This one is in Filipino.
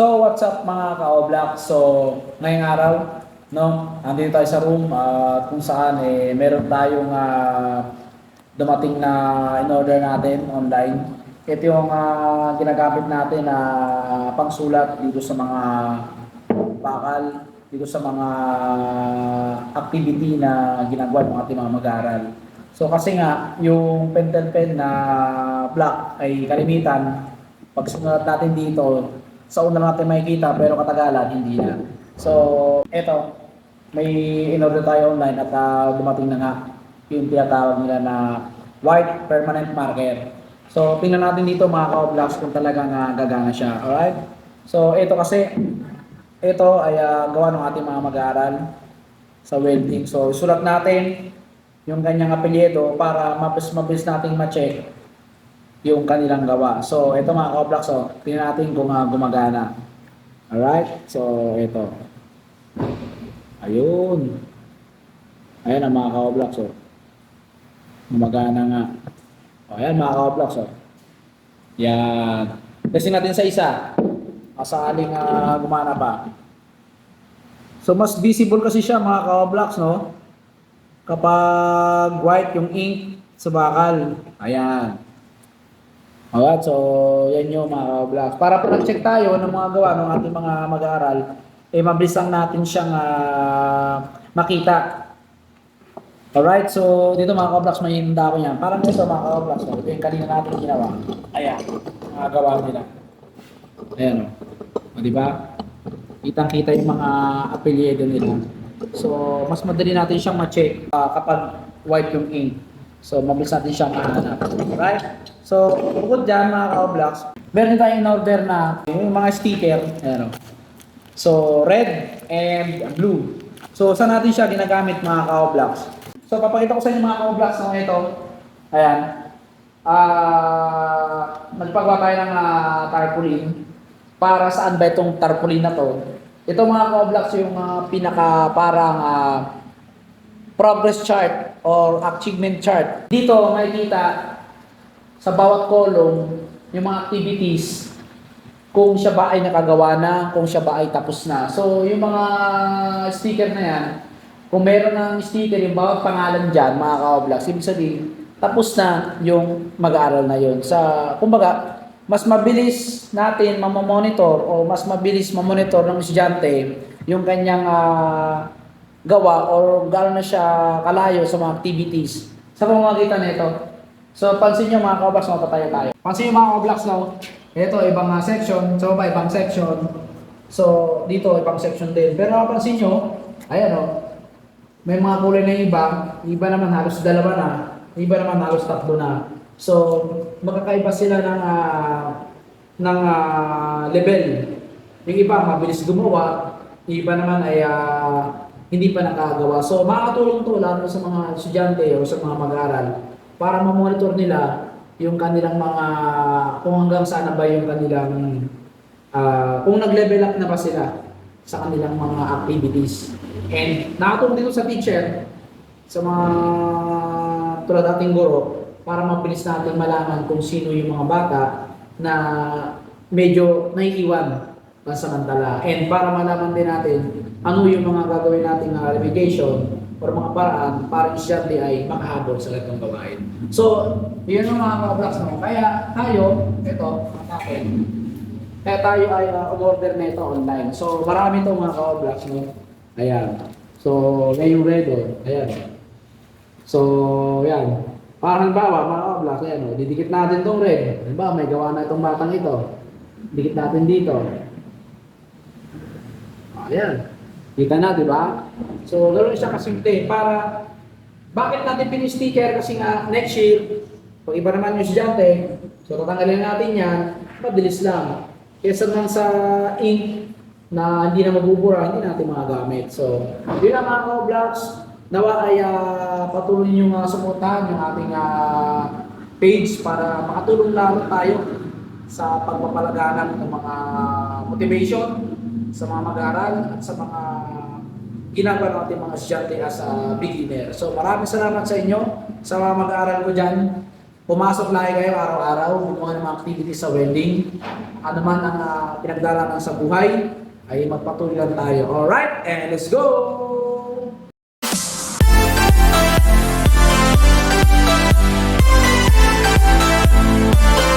So, what's up mga ka-Oblak? So, ngayong araw, no, andito tayo sa room at kung saan eh, meron tayong ah, dumating na in-order natin online. Ito yung ah, ginagamit natin na pangsulat dito sa mga bakal, dito sa mga activity na ginagawa ng ating mga mag-aaral. So kasi nga, yung pentel pen na black ay kalimitan, pag sinulat natin dito, sa una natin makikita pero katagalan hindi na. So, eto, may in-order tayo online at ah, dumating na nga yung tinatawag nila na white permanent marker. So, tingnan natin dito mga ka-blocks kung talagang ah, gagana siya. Alright? So, ito kasi, ito ay ah, gawa ng ating mga mag-aaral sa welding. So, sulat natin yung kanyang apelyido para mabilis nating ma-check yung kanilang gawa. So, ito mga ka-blocks, so, tingnan natin kung ah, gumagana. Alright? So, ito. Ayun. Ayan ang mga ka-blocks, so. Gumagana nga. O, ayan mga ka-blocks, so. Yan. Testing natin sa isa. Asaling uh, gumana pa. So, mas visible kasi siya mga ka-blocks, no? Kapag white yung ink sa bakal. Ayan. Alright, so yan yung mga vlogs. Para po nag-check tayo ng mga gawa ng ating mga mag-aaral, eh mabilis natin siyang ah, makita. Alright, so dito mga ka-vlogs, may hinda ko yan. Parang ito mga ka-vlogs, no? ito yung kanina natin ginawa. Ayan, mga gawa nila. Ayan o. O, di ba? Kitang-kita yung mga apelyido nila. So, mas madali natin siyang ma-check ah, kapag white yung ink. So, mabilis natin siyang mahanap. Right? So, bukod dyan mga ka-blocks, meron tayong in-order na yung mga sticker. Ayan o. So, red and blue. So, saan natin siya ginagamit mga ka-blocks? So, papakita ko sa inyo mga ka-blocks na ito. Ayan. Ah, nagpagawa tayo ng ah, tarpaulin. Para saan ba itong tarpaulin na to? Ito mga ka-blocks yung ah, pinaka parang ah, progress chart or achievement chart. Dito makikita sa bawat column yung mga activities kung siya ba ay nakagawa na, kung siya ba ay tapos na. So, yung mga sticker na yan, kung meron ng sticker, yung bawat pangalan dyan, mga ka-vlogs, ibig sabihin, tapos na yung mag-aaral na yun. Sa, kumbaga, mas mabilis natin mamamonitor o mas mabilis mamonitor ng estudyante yung kanyang ah, gawa or gaano na siya kalayo sa mga activities sa pamamagitan nito. So, pansin nyo mga ka-vlogs, mapatayo tayo. Pansin nyo mga ka-vlogs, no? Ito, ibang ah, section. So, pa, ibang section. So, dito, ibang section din. Pero napansin nyo, ayan o, may mga kulay na iba. Iba naman halos dalawa na. Iba naman halos tatlo na. So, magkakaiba sila ng, ah, ng ah, level. Yung iba, mabilis gumawa. Iba naman ay ah, hindi pa nakagawa. So, makakatulong to lalo sa mga estudyante o sa mga mag-aaral para ma-monitor nila yung kanilang mga, kung hanggang saan ba yung kanilang, ah, kung nag-level up na ba sila sa kanilang mga activities. And nakatulong dito sa teacher, sa mga tulad ating guro, para mabilis natin malaman kung sino yung mga bata na medyo naiiwan pansamantala. And para malaman din natin ano yung mga gagawin nating uh, or mga paraan para estudyante ay makahabol sa ganitong gawain. So, yun ang mga ka-blocks no. Kaya tayo, ito, akin. Kaya tayo ay uh, order na ito online. So, marami itong mga ka-blocks no. Ayan. So, ngayong red oh. Ayan. So, yan. Parang bawa, mga ka-blocks, ayan oh. Didikit natin itong red. Diba, may gawa na itong batang ito. Dikit natin dito. Ayan. Kita na, di ba? So, ganoon siya kasimple para bakit natin pini-sticker? Kasi nga next year, pag iba naman yung estudyante, so tatanggalin natin yan, mabilis lang. Kesa naman sa ink na hindi na mabubura, hindi natin magagamit. So, yun ang mga ka-vlogs. Nawa ay ah, patuloy nyo uh, sumutan yung ating ah, page para makatulong lalo tayo sa pagpapalaganap ng mga motivation sa mga mag-aaral at sa mga ginagawa natin mga estudyante as a beginner. So maraming salamat sa inyo sa mga mag-aaral ko dyan. Pumasok lagi kayo araw-araw, gumawa ng mga activities sa welding. Ano man ang ah, uh, pinagdalaman sa buhay, ay magpatuloy lang tayo. Alright, and let's go! Thank